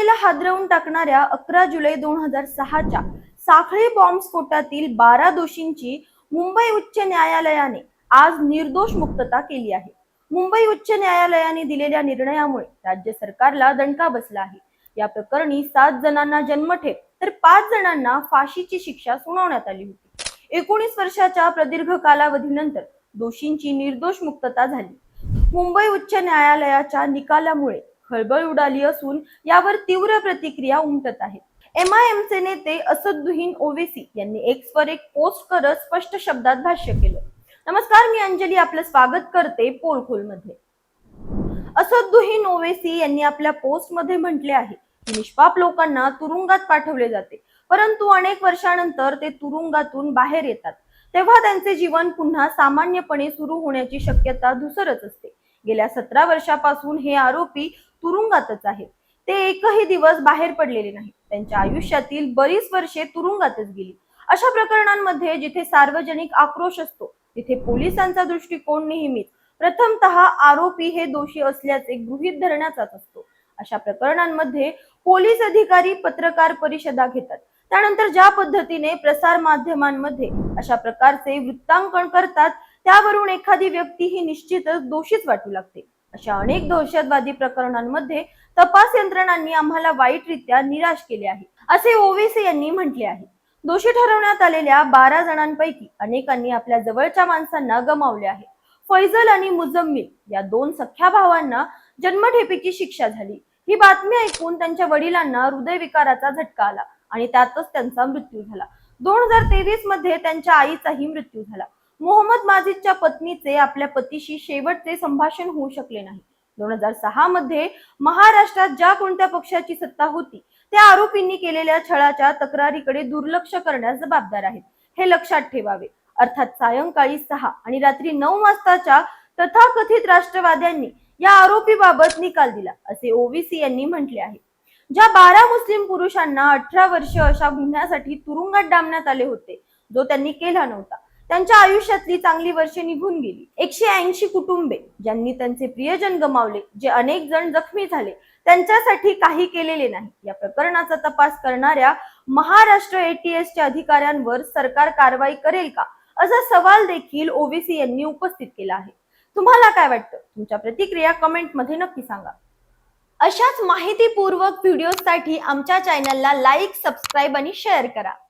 मुंबईला हादरवून टाकणाऱ्या अकरा जुलै दोन हजार सहाच्या साखळी बॉम्बस्फोटातील बारा दोषींची मुंबई उच्च न्यायालयाने आज निर्दोष मुक्तता केली आहे. मुंबई उच्च न्यायालयाने दिलेल्या निर्णयामुळे राज्य सरकारला दणका बसला आहे. या प्रकरणी सात जणांना जन्मठेप तर पाच जणांना फाशीची शिक्षा सुनावण्यात आली होती. एकोणीस वर्षाच्या प्रदीर्घ कालावधीनंतर दोषींची निर्दोष मुक्तता झाली. मुंबई उच्च न्यायालयाच्या निकालामुळे खळबळ उडाली असून यावर तीव्र प्रतिक्रिया उमटत आहेत एम आय एमचे नेते असदुद्दीन ओवेसी यांनी एक्स वर एक पोस्ट करत स्पष्ट शब्दात भाष्य केलं. नमस्कार मी अंजली आपलं स्वागत करते पोलखोलमध्ये असदुद्दीन ओवेसी यांनी आपल्या पोस्टमध्ये म्हटले आहे की निष्पाप लोकांना तुरुंगात पाठवले जाते. परंतु अनेक वर्षानंतर ते तुरुंगातून बाहेर येतात. तेव्हा त्यांचे जीवन पुन्हा सामान्यपणे सुरू होण्याची शक्यता धुसरच असते. गेल्या सतरा वर्षापासून हे आरोपी तुरुंगातच आहेत. ते एकही दिवस बाहेर पडलेले नाही त्यांच्या आयुष्यातील बरीच वर्षे तुरुंगातच गेली. अशा प्रकरणांमध्ये जिथे सार्वजनिक आक्रोश असतो तिथे पोलिसांचा दृष्टिकोन नेहमीच. प्रथमतः आरोपी हे दोषी असल्याचे गृहीत धरण्याचाच असतो. अशा प्रकरणांमध्ये पोलीस अधिकारी पत्रकार परिषदा घेतात. त्यानंतर ज्या पद्धतीने प्रसार माध्यमांमध्ये अशा प्रकारचे वृत्तांकन करतात त्यावरून एखादी व्यक्ती ही निश्चितच दोषीच वाटू लागते. अशा अनेक दहशतवादी प्रकरणांमध्ये तपास यंत्रणांनी आम्हाला वाईटरित्या निराश केले आहे असे ओवेसी यांनी म्हटले आहे. दोषी ठरवण्यात आलेल्या बारा जणांपैकी अनेकांनी आपल्या जवळच्या माणसांना गमावले आहे. फैजल आणि मुजम्मिल या दोन सख्या भावांना जन्मठेपेची शिक्षा झाली. ही बातमी ऐकून त्यांच्या वडिलांना हृदयविकाराचा झटका आला आणि त्यातच त्यांचा मृत्यू झाला. दोन हजार तेवीसमध्ये त्यांच्या आईचाही मृत्यू झाला. मोहम्मद माजिदच्या पत्नीचे आपल्या पतीशी शेवटचे संभाषण होऊ शकले नाही. दोन हजार सहा मध्ये महाराष्ट्रात ज्या कोणत्या पक्षाची सत्ता होती त्या आरोपींनी केलेल्या छळाच्या तक्रारीकडे दुर्लक्ष करण्यास जबाबदार आहेत. हे लक्षात ठेवावे. अर्थात सायंकाळी सहा आणि रात्री नऊ वाजताच्या तथाकथित राष्ट्रवाद्यांनी या आरोपीबाबत निकाल दिला असे ओवीसी यांनी म्हटले आहे. ज्या बारा मुस्लिम पुरुषांना अठरा वर्ष अशा गुन्ह्यासाठी तुरुंगात डांबण्यात आले होते जो त्यांनी केला नव्हता. त्यांच्या आयुष्यातली चांगली वर्षे निघून गेली. एकशे ऐंशी कुटुंबे ज्यांनी त्यांचे प्रियजन गमावले जे अनेक जण जखमी झाले त्यांच्यासाठी काही केलेले नाही. या प्रकरणाचा तपास करणाऱ्या महाराष्ट्र एटीएसच्या अधिकाऱ्यांवर सरकार कारवाई करेल का? असा सवाल देखील ओबीसी यांनी उपस्थित केला आहे. तुम्हाला काय वाटतं? तुमच्या प्रतिक्रिया कमेंटमध्ये नक्की सांगा. अशाच माहितीपूर्वक व्हिडिओसाठी आमच्या चॅनलला लाईक सबस्क्राईब आणि शेअर करा.